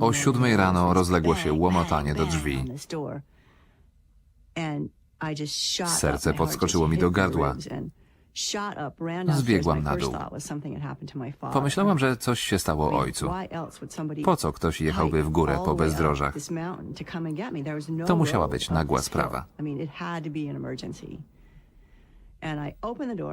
O siódmej rano rozległo się łomotanie do drzwi. Serce podskoczyło mi do gardła. Zbiegłam na dół. Pomyślałam, że coś się stało ojcu. Po co ktoś jechałby w górę po bezdrożach? To musiała być nagła sprawa.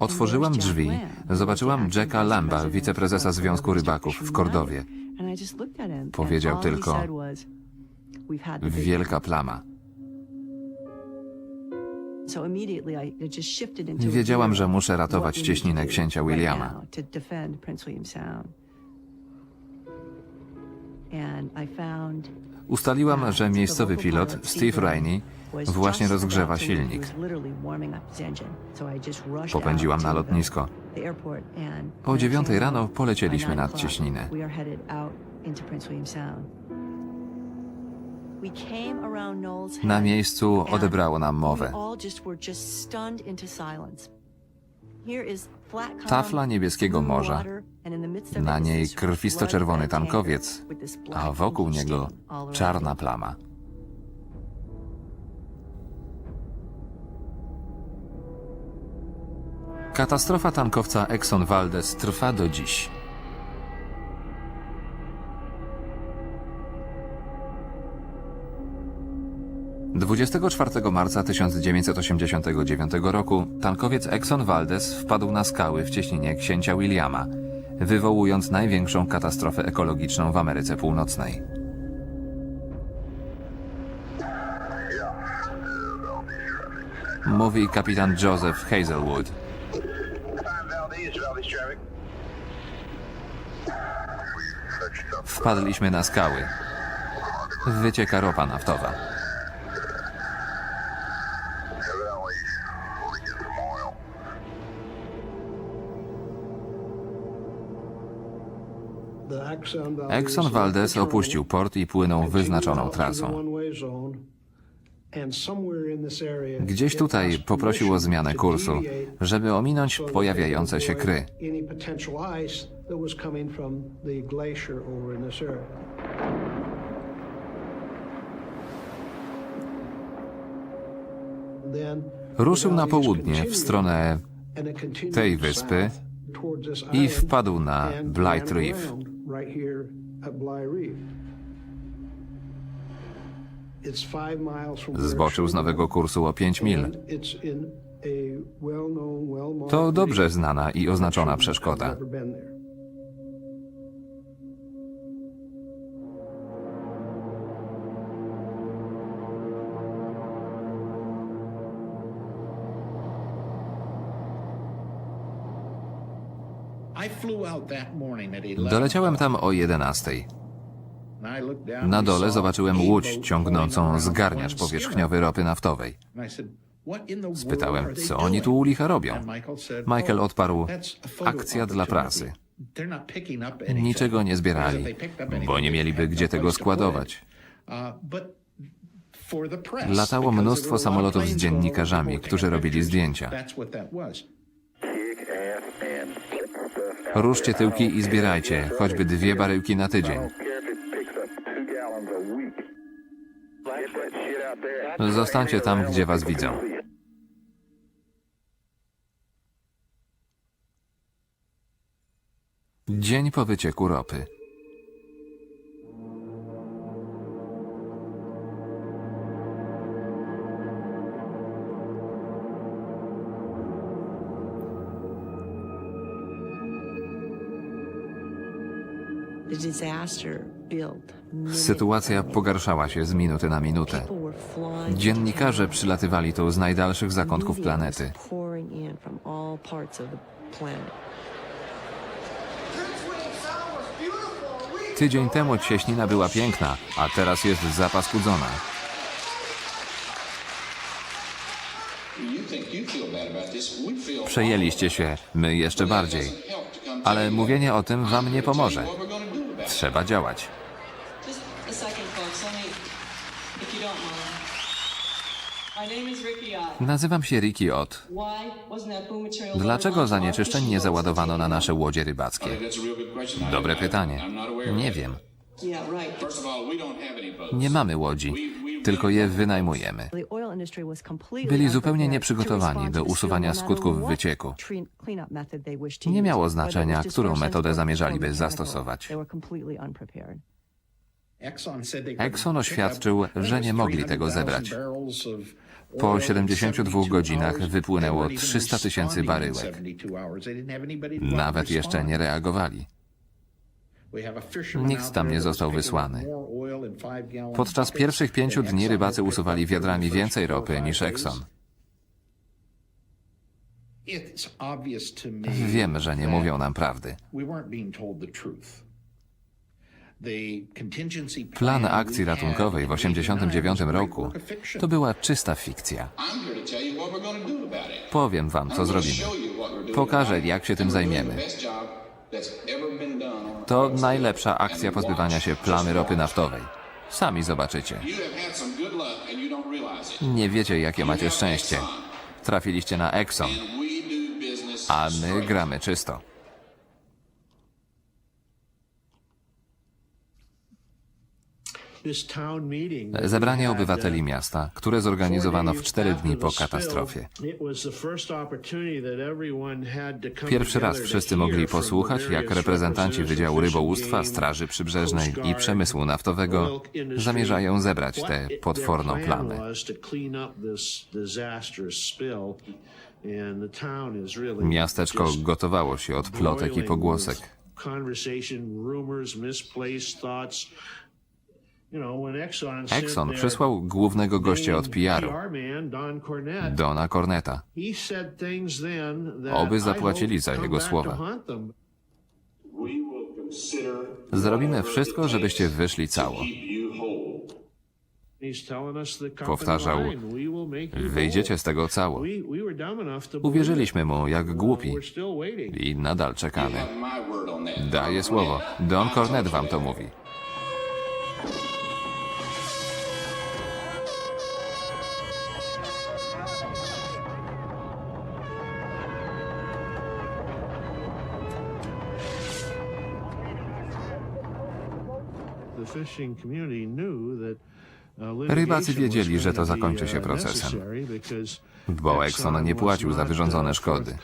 Otworzyłam drzwi, zobaczyłam Jacka Lamba, wiceprezesa Związku Rybaków w Kordowie. Powiedział tylko, Wielka plama. Wiedziałam, że muszę ratować cieśninę księcia Williama. Ustaliłam, że miejscowy pilot Steve Rainey właśnie rozgrzewa silnik. Popędziłam na lotnisko. O dziewiątej rano polecieliśmy nad cieśninę. Na miejscu odebrało nam mowę. Tafla niebieskiego morza, na niej krwisto-czerwony tankowiec, a wokół niego czarna plama. Katastrofa tankowca Exxon Valdez trwa do dziś. Dwudziestego czwartego marca 1989 roku tankowiec Exxon Valdez wpadł na skały w cieśninie księcia Williama, wywołując największą katastrofę ekologiczną w Ameryce Północnej. Mówi kapitan Joseph Hazelwood. Valdez, Valdez traffic. Wpadliśmy na skały. Wycieka ropa naftowa. Exxon Valdez opuścił port i płynął wyznaczoną trasą. Gdzieś tutaj poprosił o zmianę kursu, żeby ominąć pojawiające się kry. Ruszył na południe w stronę tej wyspy i wpadł na Blight Reef. Zboczył z nowego kursu o 5 mil. To dobrze znana i oznaczona przeszkoda. Doleciałem tam o 11. Na dole zobaczyłem łódź ciągnącą zgarniacz powierzchniowy ropy naftowej. Spytałem, co oni tu u licha robią. Michael odparł, akcja dla prasy. Niczego nie zbierali, bo nie mieliby gdzie tego składować. Latało mnóstwo samolotów z dziennikarzami, którzy robili zdjęcia. Ruszcie tyłki i zbierajcie, choćby dwie baryłki na tydzień. Zostańcie tam, gdzie was widzą. Dzień po wycieku ropy. Sytuacja pogarszała się z minuty na minutę. Dziennikarze przylatywali tu z najdalszych zakątków planety. Tydzień temu cieśnina była piękna, a teraz jest zapaskudzona. Przejęliście się, my jeszcze bardziej. Ale mówienie o tym wam nie pomoże. Trzeba działać. Nazywam się Ricky Ott. Dlaczego zanieczyszczeń nie załadowano na nasze łodzie rybackie? Dobre pytanie. Nie wiem. Nie mamy łodzi, tylko je wynajmujemy. Byli zupełnie nieprzygotowani do usuwania skutków wycieku. Nie miało znaczenia, którą metodę zamierzaliby zastosować. Exxon oświadczył, że nie mogli tego zebrać. Po 72 godzinach wypłynęło 300 tysięcy baryłek. Nawet jeszcze nie reagowali. Nikt tam nie został wysłany. Podczas pierwszych pięciu dni rybacy usuwali wiadrami więcej ropy niż Exxon. Wiem, że nie mówią nam prawdy. Plan akcji ratunkowej w 1989 roku to była czysta fikcja. Powiem wam, co zrobimy. Pokażę, jak się tym zajmiemy. To najlepsza akcja pozbywania się plamy ropy naftowej. Sami zobaczycie. Nie wiecie, jakie macie szczęście. Trafiliście na Exxon, a my gramy czysto. Zebranie obywateli miasta, które zorganizowano w cztery dni po katastrofie. Pierwszy raz wszyscy mogli posłuchać, jak reprezentanci Wydziału Rybołówstwa, Straży Przybrzeżnej i Przemysłu Naftowego zamierzają zebrać tę potworną plamę. Miasteczko gotowało się od plotek i pogłosek. Exxon przysłał głównego gościa od PR-u, Dona Corneta. Oby zapłacili za jego słowa. Zrobimy wszystko, żebyście wyszli cało. Powtarzał, Wyjdziecie z tego cało. Uwierzyliśmy mu jak głupi i nadal czekamy. Daję słowo. Don Cornet wam to mówi. Rybacy wiedzieli, że to zakończy się procesem, Bo Exxon nie płacił za wyrządzone szkody.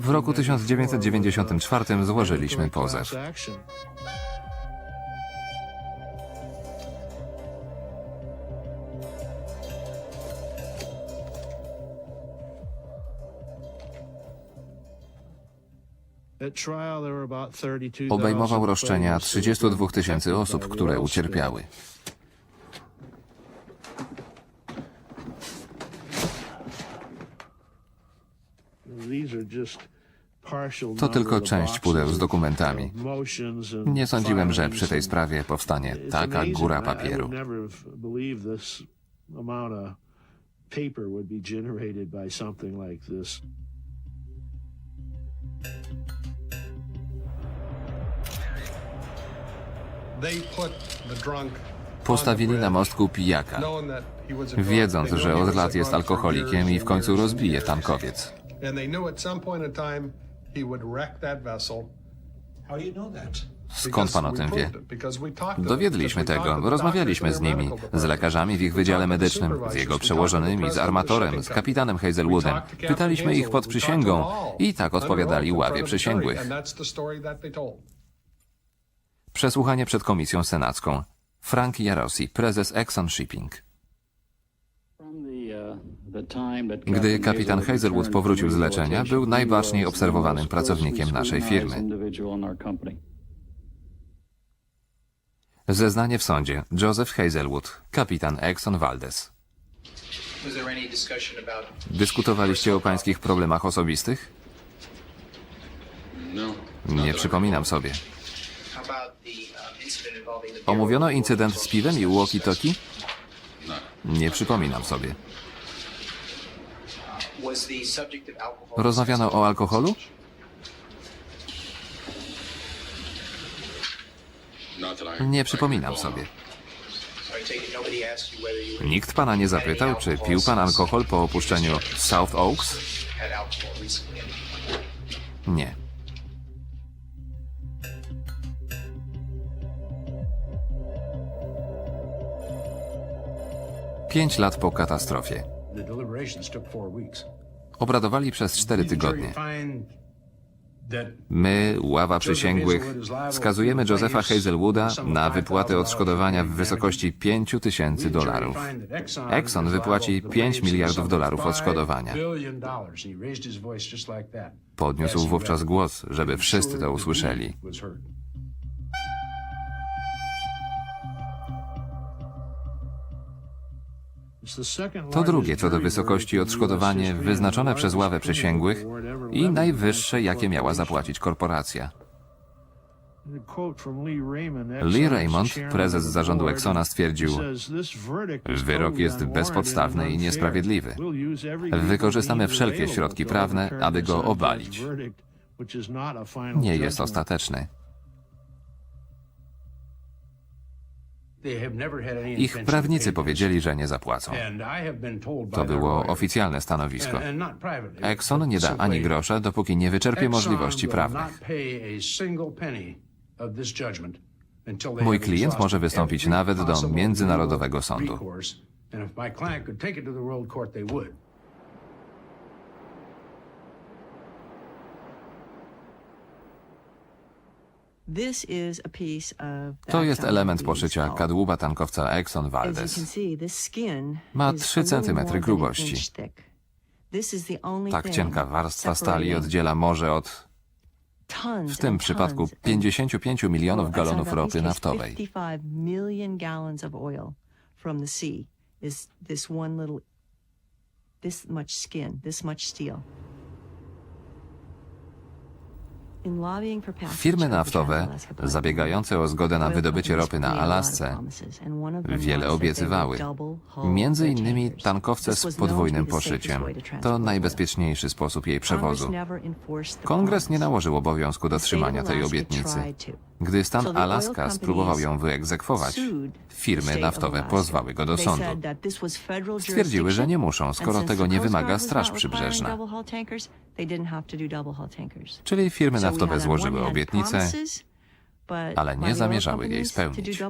W roku 1994 złożyliśmy pozew. Obejmował roszczenia 32 tysięcy osób, które ucierpiały. To tylko część pudeł z dokumentami. Nie sądziłem, że przy tej sprawie powstanie taka góra papieru. Paper would be generated by something like this. Postawili na mostku pijaka, wiedząc, że od lat jest alkoholikiem i w końcu rozbije tankowiec. Skąd pan o tym wie? Dowiedliśmy tego, rozmawialiśmy z nimi, z lekarzami w ich wydziale medycznym, z jego przełożonymi, z armatorem, z kapitanem Hazelwoodem. Pytaliśmy ich pod przysięgą i tak odpowiadali ławie przysięgłych. Przesłuchanie przed komisją senacką. Frank Jarosi, prezes Exxon Shipping. Gdy kapitan Hazelwood powrócił z leczenia, był najbaczniej obserwowanym pracownikiem naszej firmy. Zeznanie w sądzie. Joseph Hazelwood, kapitan Exxon Valdez. Dyskutowaliście o pańskich problemach osobistych? Nie przypominam sobie. Omówiono incydent z piwem i walkie-talkie? Nie przypominam sobie. Rozmawiano o alkoholu? Nie przypominam sobie. Nikt pana nie zapytał, czy pił pan alkohol po opuszczeniu South Oaks? Nie. Pięć lat po katastrofie. Obradowali przez cztery tygodnie. My, ława przysięgłych, skazujemy Josepha Hazelwooda na wypłatę odszkodowania w wysokości 5 tysięcy dolarów. Exxon wypłaci 5 miliardów dolarów odszkodowania. Podniósł wówczas głos, żeby wszyscy to usłyszeli. To drugie co do wysokości odszkodowanie wyznaczone przez ławę przysięgłych i najwyższe, jakie miała zapłacić korporacja. Lee Raymond, prezes zarządu Exxona, stwierdził, wyrok jest bezpodstawny i niesprawiedliwy. Wykorzystamy wszelkie środki prawne, aby go obalić. Nie jest ostateczny. Ich prawnicy powiedzieli, że nie zapłacą. To było oficjalne stanowisko. Exxon nie da ani grosza, dopóki nie wyczerpie możliwości prawnych. Mój klient może wystąpić nawet do Międzynarodowego Sądu. This is a piece of the To jest element poszycia kadłuba tankowca Exxon Valdez. Ma is 3 a little centymetry more than an grubości. Tak cienka warstwa stali oddziela morze od, w tym przypadku, tons and 55 milionów galonów ropy naftowej. 55 million gallons of oil from the sea is this one little, this much skin, this much steel. Firmy naftowe, zabiegające o zgodę na wydobycie ropy na Alasce, wiele obiecywały. Między innymi tankowce z podwójnym poszyciem. to najbezpieczniejszy sposób jej przewozu. Kongres nie nałożył obowiązku dotrzymania tej obietnicy. Gdy stan Alaska spróbował ją wyegzekwować, firmy naftowe pozwały go do sądu. Stwierdziły, że nie muszą, skoro tego nie wymaga Straż Przybrzeżna. Czyli firmy naftowe złożyły obietnicę, ale nie zamierzały jej spełnić.